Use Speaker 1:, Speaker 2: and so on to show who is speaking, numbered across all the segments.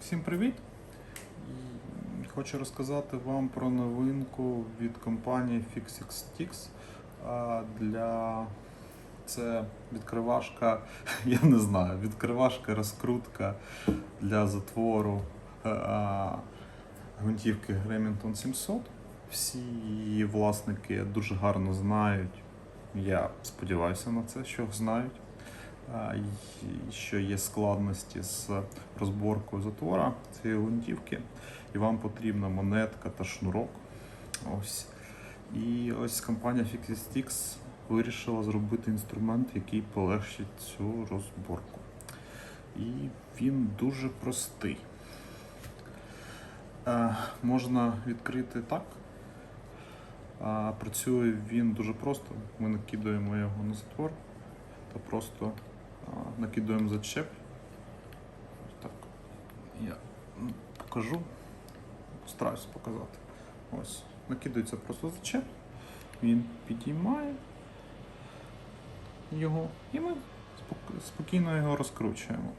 Speaker 1: Всім привіт! Хочу розказати вам про новинку від компанії FixXTix. Для це відкривашка, я не знаю, відкривашка, розкрутка для затвору е, гвинтівки Remington 700. Всі її власники дуже гарно знають. Я сподіваюся на це, що знають. Що є складності з розборкою затвора цієї гвинтівки, і вам потрібна монетка та шнурок. Ось. І ось компанія FixStix вирішила зробити інструмент, який полегшить цю розборку. І він дуже простий. Е, можна відкрити так. Працює він дуже просто. Ми накидаємо його на затвор та просто накидуємо зачеп. Так. Я покажу. Стараюся показати. Ось. Накидається просто зачеп. Він підіймає його і ми спокійно його розкручуємо.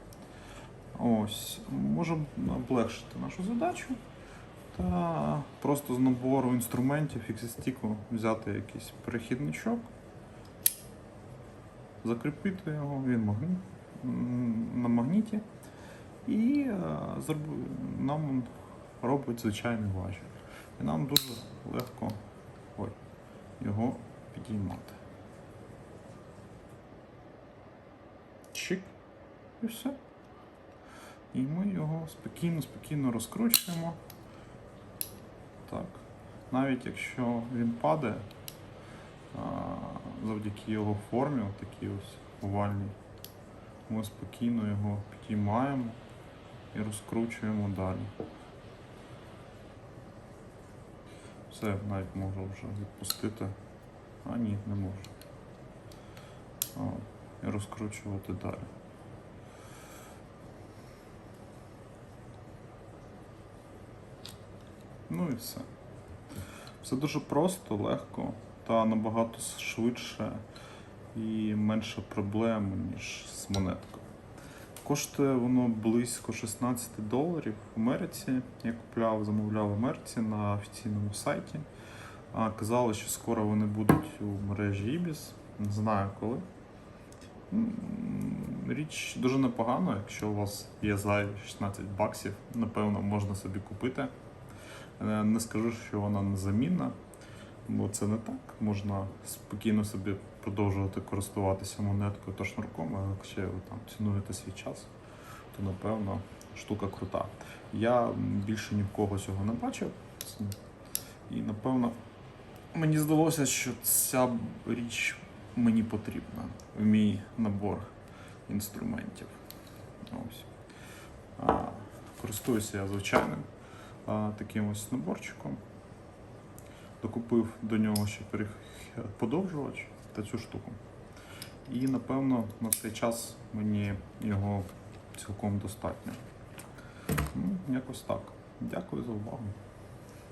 Speaker 1: Ось. Можемо облегшити нашу задачу. Та просто з набору інструментів фіксістіку взяти якийсь перехідничок, закріпити його, він магніт, на магніті, і е, нам робить звичайний важіль. І нам дуже легко ой, його підіймати. Чик. І все. І ми його спокійно, спокійно розкручуємо. Так. Навіть якщо він падає, завдяки його формі, такій ось овальній, ми спокійно його підіймаємо і розкручуємо далі. Все, навіть можу вже відпустити. А ні, не можу. О, і розкручувати далі. Ну і все. Все дуже просто, легко та набагато швидше і менше проблем, ніж з монеткою. Коштує воно близько 16 доларів в Америці. Я купляв, замовляв в Америці на офіційному сайті. Казали, що скоро вони будуть у мережі Ibis. Не знаю коли. Річ дуже непогана, якщо у вас є зайві 16 баксів, напевно, можна собі купити. Е, Не скажу, що вона незамінна, бо це не так. Можна спокійно собі продовжувати користуватися монеткою та шнурком, а якщо ви там цінуєте свій час, то напевно штука крута. Я більше ні в кого цього не бачив. І напевно мені здалося, що ця річ мені потрібна в мій набор інструментів. Ось. Користуюся я звичайним таким ось наборчиком. Докупив до нього ще подовжувач та цю штуку. І напевно на цей час мені його цілком достатньо. Ну, якось так. Дякую за увагу.